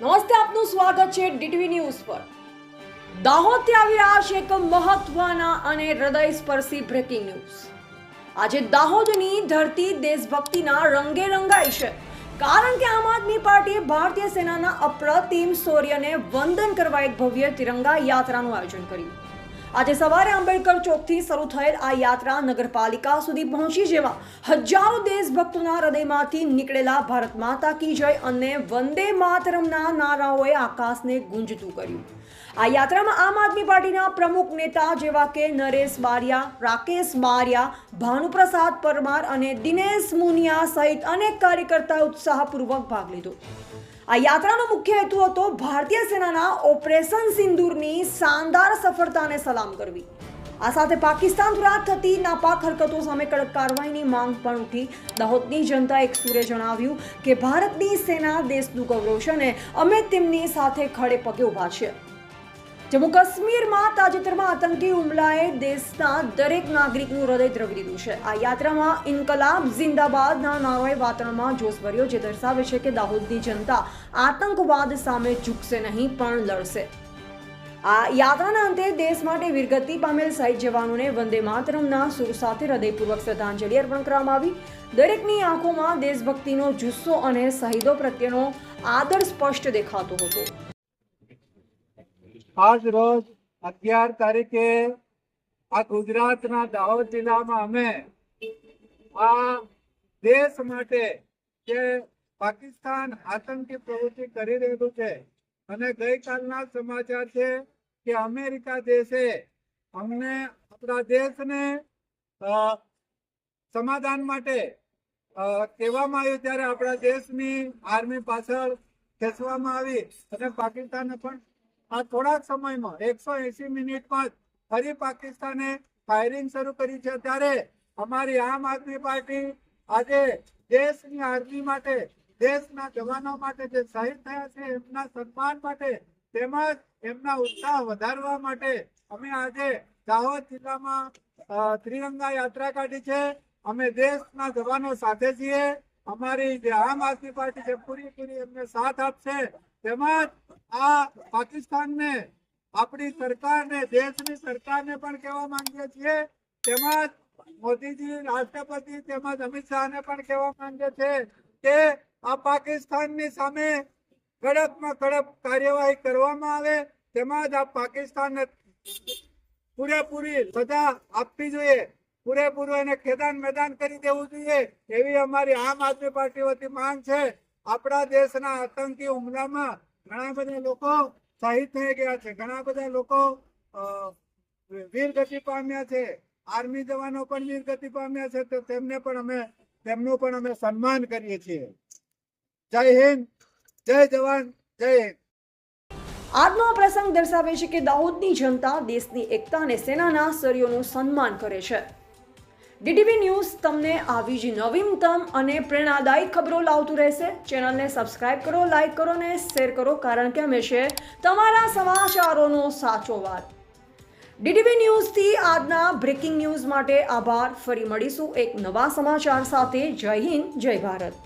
નમસ્તે, આપનું સ્વાગત છે ડીટીવી ન્યૂઝ પર. દાહોદથી આવી રહ્યા છે એક મહત્વના અને હૃદયસ્પર્શી બ્રેકિંગ ન્યૂઝ આજે દાહોદની ધરતી દેશભક્તિના રંગે રંગાઈ છે. કારણ કે આમ આદમી પાર્ટીએ ભારતીય સેનાના અપ્રતિમ શૌર્યને વંદન કરવા એક ભવ્ય તિરંગા યાત્રાનું આયોજન કર્યું. આજે સવારે આંબેડકર ચોકથી શરૂ થયેલ આ યાત્રા નગરપાલિકા સુધી પહોંચી જેવા હજારો દેશભક્તોના હૃદયમાંથી નીકળેલા ભારત માતા કી જય અને વંદે માતરમના નારાઓએ આકાશને ગુંજતું કર્યું. આ યાત્રામાં આમ આદમી પાર્ટીના પ્રમુખ નેતા જેવા કે નરેશ બારિયા, રાકેશ બારિયા, ભાનુપ્રસાદ પરમાર અને દિનેશ મુનિયા સહિત અનેક કાર્યકર્તાએ ઉત્સાહપૂર્વક ભાગ લીધો. આ યાત્રાનો મુખ્ય હેતુ હતો ભારતીય સેનાના ઓપરેશન સિંદૂરની શાનદાર સફળતાને સલામ કરવી. આ સાથે પાકિસ્તાન દ્વારા થતી નાપાક હરકતો સામે કડક કાર્યવાહીની માંગ પણ ઉઠી. દાહોદની જનતા એક સુરે જણાવ્યું કે ભારતની સેના દેશનું ગૌરવ છે અને અમે તેમની સાથે ખડે પગે ઊભા છીએ. જમ્મુ કાશ્મીરમાં તાજેતરમાં આતંકી હુમલાએ દેશના દરેક નાગરિકનું હૃદય દ્રવી દીધું છે. આ યાત્રામાં ઇન્કલાબ જિંદાબાદના નારોએ વાતાવરણમાં જોશ ભર્યો, જે દર્શાવે છે કે દાહોદની જનતા આતંકવાદ સામે ઝૂકશે નહીં, પણ લડશે. આ યાત્રાના અંતે દેશ માટે વીરગતિ પામેલ શહીદ જવાનોને વંદે માતરમના સુર સાથે હૃદયપૂર્વક શ્રદ્ધાંજલિ અર્પણ કરવામાં આવી. દરેકની આંખોમાં દેશભક્તિનો જુસ્સો અને શહીદો પ્રત્યેનો આદર સ્પષ્ટ દેખાતો હતો. આજ રોજ અગિયાર તારીખે આ ગુજરાતના દાહોદ જિલ્લામાં અમે આ દેશ માટે જે પાકિસ્તાન આતંકી પ્રવૃત્તિ કરી રહ્યું છે અને ગઈકાલના સમાચાર છે કે અમેરિકા દેશે અમને આપણા દેશને સમાધાન માટે કહેવામાં આવ્યું ત્યારે આપણા દેશની આર્મી પાછળ ખેંચવામાં આવી અને પાકિસ્તાનને પણ આ થોડાક સમયમાં, એકસો એસી મિનિટમાં જ ફરી પાકિસ્તાને ફાયરિંગ શરૂ કરી છે. ત્યારે અમારી આમ આદમી પાર્ટી આજે દેશની આર્મી માટે, દેશના જવાનો માટે જે શહીદ થયા છે, એમના સન્માન માટે, તેમજ એમના ઉત્સાહ વધારવા માટે અમે આજે દાહોદ જિલ્લામાં ત્રિરંગા યાત્રા કાઢી છે. અમે દેશના જવાનો સાથે છીએ. અમારી જે આમ આદમી પાર્ટી છે, પૂરેપૂરી એમને સાથ આપશે. તેમજ આ પાકિસ્તાનને, આપણી સરકારને, દેશની સરકારને પણ કહેવા માંગીએ છીએ. તેમજ મોદીજી, રાષ્ટ્રપતિ તેમજ અમિત શાહને પણ કહેવા માંગે છે કે આ પાકિસ્તાનની સામે કડકમાં કડક કાર્યવાહી કરવામાં આવે. તેમજ આ પાકિસ્તાનને પૂરેપૂરી સજા આપવી જોઈએ. પૂરેપૂરું એને ખેદાન મેદાન કરી દેવું જોઈએ. એવી અમારી આમ આદમી પાર્ટી વતી માંગ છે. આપણા દેશના આતંકી હુમલામાં ઘણા બધા લોકો શહીદ થઈ ગયા છે. ઘણા બધા લોકો વીરગતિ પામ્યા છે. આર્મી જવાનો પણ વીરગતિ પામ્યા છે. તો તેમને પણ અમે, તેમનું પણ અમે સન્માન કરીએ છીએ. જય હિન્દ, જય જવાન, જય હિન્દ. આજનો આ પ્રસંગ દર્શાવે છે કે દાહોદની જનતા દેશની એકતા અને સેનાના સર્યોનું સન્માન કરે છે. ડીટીવી ન્યૂઝ તમને આવી જ નવીનતમ અને પ્રેરણાદાયી ખબરો લાવતું રહેશે. ચેનલને સબસ્ક્રાઇબ કરો, લાઇક કરો અને શેર કરો, કારણ કે અમે છે તમારા સમાચારોનો સાચો વાત ડીટીવી ન્યૂઝથી આજના બ્રેકિંગ ન્યૂઝ માટે આભાર. ફરી મળીશું એક નવા સમાચાર સાથે. જય હિન્દ, જય ભારત.